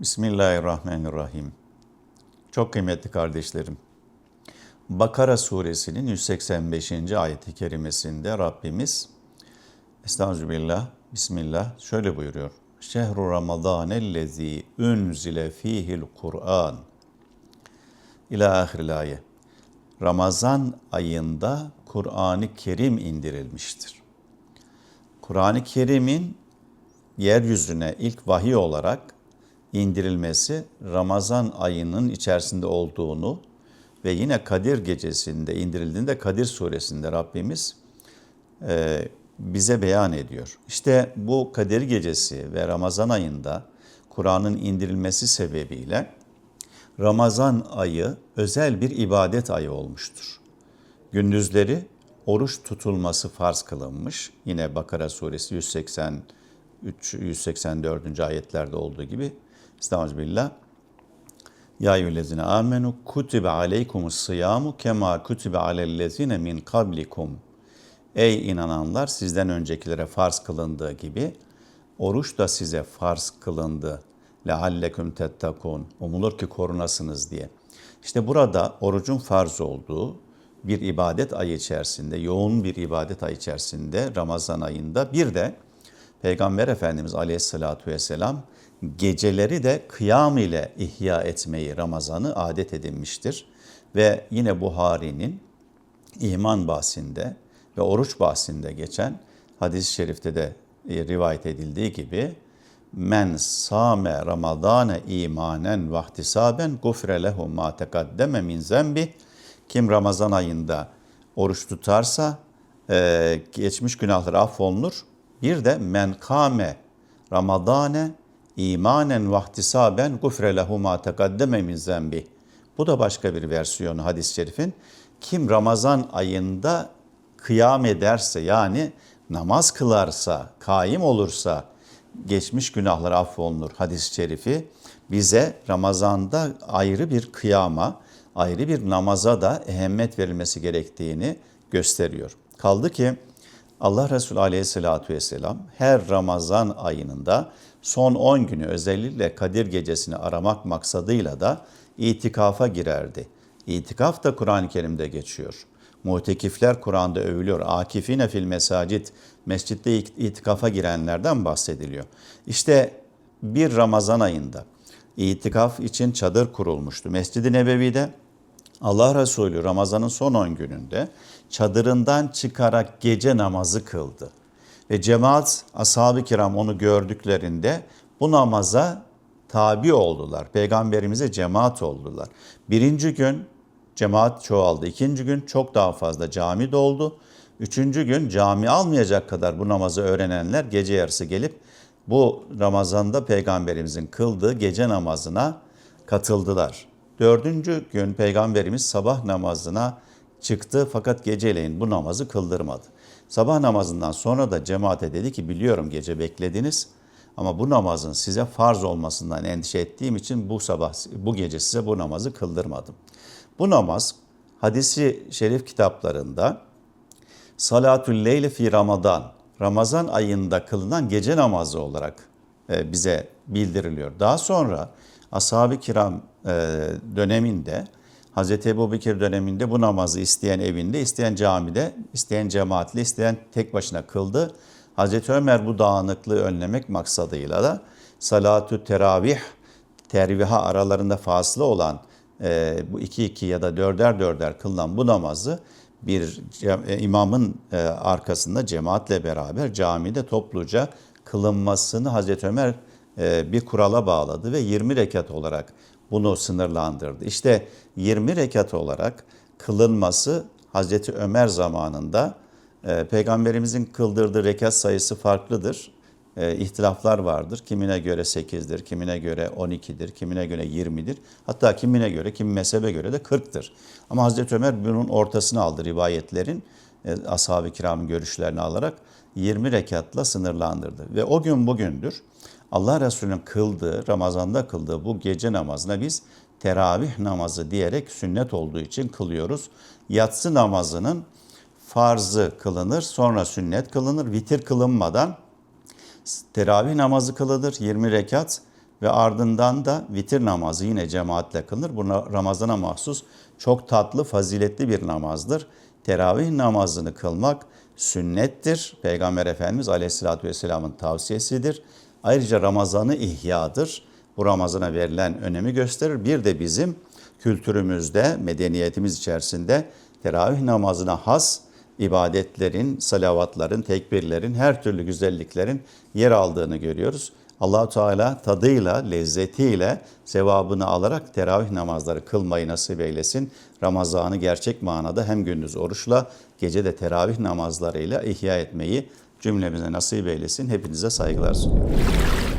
Bismillahirrahmanirrahim. Çok kıymetli kardeşlerim. Bakara suresinin 185. ayeti kerimesinde Rabbimiz Estağfirullah, Bismillah şöyle buyuruyor. Şehru Ramazan ellezî unzile fihil Kur'an. İlâ ahiril. Ramazan ayında Kur'an-ı Kerim indirilmiştir. Kur'an-ı Kerim'in yeryüzüne ilk vahiy olarak indirilmesi Ramazan ayının içerisinde olduğunu ve yine Kadir gecesinde indirildiğinde Kadir suresinde Rabbimiz e, bize beyan ediyor. İşte bu Kadir gecesi ve Ramazan ayında Kur'an'ın indirilmesi sebebiyle Ramazan ayı özel bir ibadet ayı olmuştur. Gündüzleri oruç tutulması farz kılınmış. Yine Bakara suresi 183 184. ayetlerde olduğu gibi Estağfirullah. Ya eyyühellezine amenu kutibe aleykumus sıyamu kema kutibe alellezine min kablikum. Ey inananlar sizden öncekilere farz kılındığı gibi oruç da size farz kılındı. Lealleküm tettakun. Umulur ki korunasınız diye. İşte burada orucun farz olduğu bir ibadet ayı içerisinde, yoğun bir ibadet ayı içerisinde Ramazan ayında bir de Peygamber Efendimiz Aleyhisselatü Vesselam geceleri de kıyam ile ihya etmeyi Ramazan'ı adet edinmiştir. Ve yine Buhari'nin iman bahsinde ve oruç bahsinde geçen hadis-i şerifte de e, rivayet edildiği gibi men same ramadane imanen vahtisaben gufre lehu ma tekaddeme min zembi kim Ramazan ayında oruç tutarsa e, geçmiş günahları affolunur. Bir de men kame ramadane imanen vahtisaben gufre lehu ma tekaddeme min zembi. Bu da başka bir versiyonu hadis-i şerifin. Kim Ramazan ayında kıyam ederse yani namaz kılarsa, kaim olursa geçmiş günahlar affolunur hadis-i şerifi bize Ramazan'da ayrı bir kıyama, ayrı bir namaza da ehemmiyet verilmesi gerektiğini gösteriyor. Kaldı ki Allah Resulü Aleyhisselatü Vesselam her Ramazan ayında son 10 günü özellikle Kadir gecesini aramak maksadıyla da itikafa girerdi. İtikaf da Kur'an-ı Kerim'de geçiyor. Muhtekifler Kur'an'da övülüyor. Akifine fil mesacit, mescitte itikafa girenlerden bahsediliyor. İşte bir Ramazan ayında itikaf için çadır kurulmuştu. Mescid-i Nebevi'de Allah Resulü Ramazan'ın son 10 gününde çadırından çıkarak gece namazı kıldı. Ve cemaat, ashab-ı kiram onu gördüklerinde bu namaza tabi oldular. Peygamberimize cemaat oldular. Birinci gün cemaat çoğaldı. İkinci gün çok daha fazla cami doldu. Üçüncü gün cami almayacak kadar bu namazı öğrenenler gece yarısı gelip bu Ramazan'da Peygamberimizin kıldığı gece namazına katıldılar. Dördüncü gün Peygamberimiz sabah namazına çıktı fakat geceleyin bu namazı kıldırmadı. Sabah namazından sonra da cemaate dedi ki biliyorum gece beklediniz ama bu namazın size farz olmasından endişe ettiğim için bu sabah bu gece size bu namazı kıldırmadım. Bu namaz hadisi şerif kitaplarında salatül leyli fi Ramazan Ramazan ayında kılınan gece namazı olarak e, bize bildiriliyor. Daha sonra ashab-ı kiram döneminde Hz. Ebu Bekir döneminde bu namazı isteyen evinde, isteyen camide, isteyen cemaatle, isteyen tek başına kıldı. Hz. Ömer bu dağınıklığı önlemek maksadıyla da salatü teravih, terviha aralarında faslı olan e, bu iki iki ya da dörder dörder kılınan bu namazı bir e, imamın e, arkasında cemaatle beraber camide topluca kılınmasını Hazreti Ömer e, bir kurala bağladı ve 20 rekat olarak bunu sınırlandırdı. İşte 20 rekat olarak kılınması Hazreti Ömer zamanında e, Peygamberimizin kıldırdığı rekat sayısı farklıdır. E, ihtilaflar vardır. Kimine göre 8'dir, kimine göre 12'dir, kimine göre 20'dir. Hatta kimine göre, kim mezhebe göre de 40'tır. Ama Hazreti Ömer bunun ortasını aldı rivayetlerin. E, ashab-ı kiramın görüşlerini alarak 20 rekatla sınırlandırdı. Ve o gün bugündür. Allah Resulü'nün kıldığı, Ramazan'da kıldığı bu gece namazına biz teravih namazı diyerek sünnet olduğu için kılıyoruz. Yatsı namazının farzı kılınır, sonra sünnet kılınır. Vitir kılınmadan teravih namazı kılınır 20 rekat ve ardından da vitir namazı yine cemaatle kılınır. Bu Ramazan'a mahsus çok tatlı, faziletli bir namazdır. Teravih namazını kılmak sünnettir. Peygamber Efendimiz Aleyhisselatü Vesselam'ın tavsiyesidir. Ayrıca Ramazan'ı ihyadır. Bu Ramazan'a verilen önemi gösterir. Bir de bizim kültürümüzde, medeniyetimiz içerisinde teravih namazına has ibadetlerin, salavatların, tekbirlerin, her türlü güzelliklerin yer aldığını görüyoruz. Allahu Teala tadıyla, lezzetiyle sevabını alarak teravih namazları kılmayı nasip eylesin. Ramazanı gerçek manada hem gündüz oruçla, gece de teravih namazlarıyla ihya etmeyi cümlemize nasip eylesin. Hepinize saygılar sunuyorum.